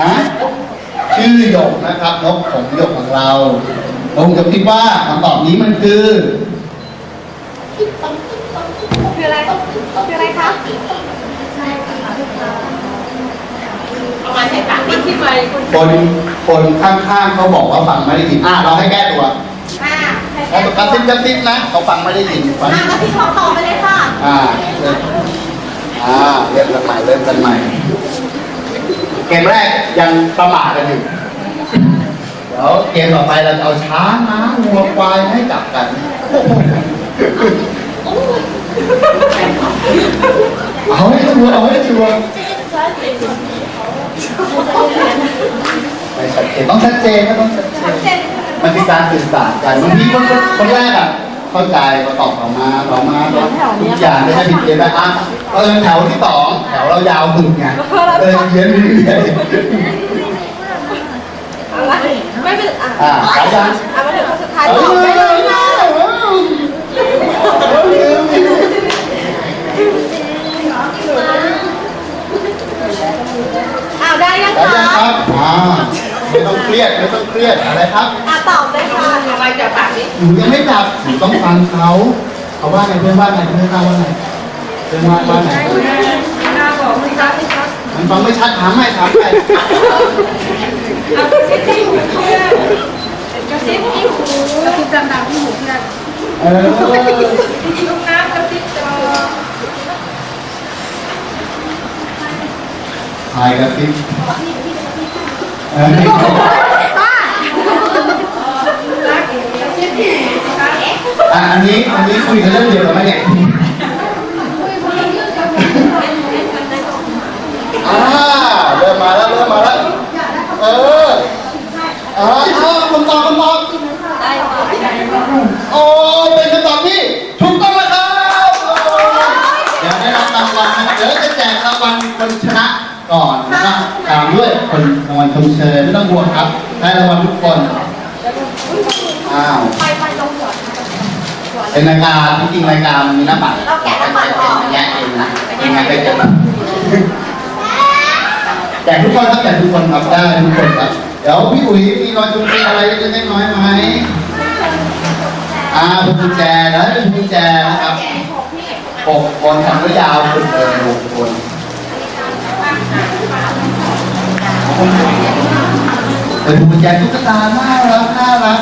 ฮะชื่อหยกนะครับนกของหยกของเราผมจะคิดว่าคำตอบนี้มันคือคืออะไรคืออะไรคะเอามาใส่ปากนี่ที่ไปคุณคนคนข้างๆเขาบอกว่าฟังไม่ได้ยินอะเราให้แก้ตัวอ่าแล้วกระซิบกระซิบนะเขาฟังไม่ได้ยินฟังอ่ามาที่ขอต่อไปเลยค่ะอ่าเริ่มอ่าเริ่มกันใหม่เริ่มกันใหม่ เกมแรกยังประมาทกันอยู่ เดี๋ยวเกมต่อไปเราจะเอาช้างม้าวัวควายให้จับกันเอาให้ชัวร์เอาให้ชัวร์ไม่ชัดเจนต้องชัดเจนก็ต้องชัดเจนมันคือการสื่อสารกันบางทีคนคนแรกอะเข้าใจประตอบต่อมาต่อมาทุกอย่างไม่ได้ผิดเพี้ยนไปอะเออแถวที่สองแถวเรายาวบึกไง เออเพี้ยนไปเรื่อะไรไม่เป็นอะอ่าสายยังอะมาถึงคนสุดท้ายตอบได้เลยค่ะอ้าวได้ยังสายคะยังครับอ่าไม่ต้องเครียดไม่ต้องเครียดอะไรครับอะตอบได้ค่ะเอามาจากปากนี่หนูยังไม่จับหนูต้องฟังเขาเขาว่าไงเพื่อนว่าไงเพื่อนข้าว่าไงเพื่อนว่าว่าไงข้าบอกสิครับสิครับ มันฟังไม่ชัดถามใหม่ถามใหม่เอากระซิบที่หูเพื่อนกระซิบที่หูกระซิบดังๆที่หูเพื่อนเออลูกน้ำกระซิบจอทายกระซิบเออป้ารักกระซิบที่หูสิครับอะอันนี้อันนี้คุยกันเรื่องเดียวกันไหมเนี่ยอ่าเริ่มมาแล้วเริ่มมาแล้ว เอออ่าอ่าคำตอบคำตอบโอ้ยเป็นคำตอบที่ถูกต้องนะครับเดี๋ยวได้รับรางวัลนะครับเดี๋ยวจะแจกรางวัล คนชนะก่อนนะครับตามด้วยคนรางวัลชมเชยไม่ต้องห่วงครับ ได้รางวัลทุกคนอ้าวไปไปลงหัวเป็นรายการจริงๆรายการมีหน้าปัดเราแกะหน้าปัดออกแยกเองนะยังไงก็จะแจกทุกคนครับแจกทุกคนครับได้ทุกคนครับเดี๋ยวพี่อุ๋ยมีรอยกุญแจอะไรเล็กๆน้อยๆไหมอ่าเป็นกุญแจแล้วเป็นกุญแจนะครับหกคนทำก็ยาวสุดเลยหกคน ไป็นกุญแจตุ๊กตาน่ารักน่ารัก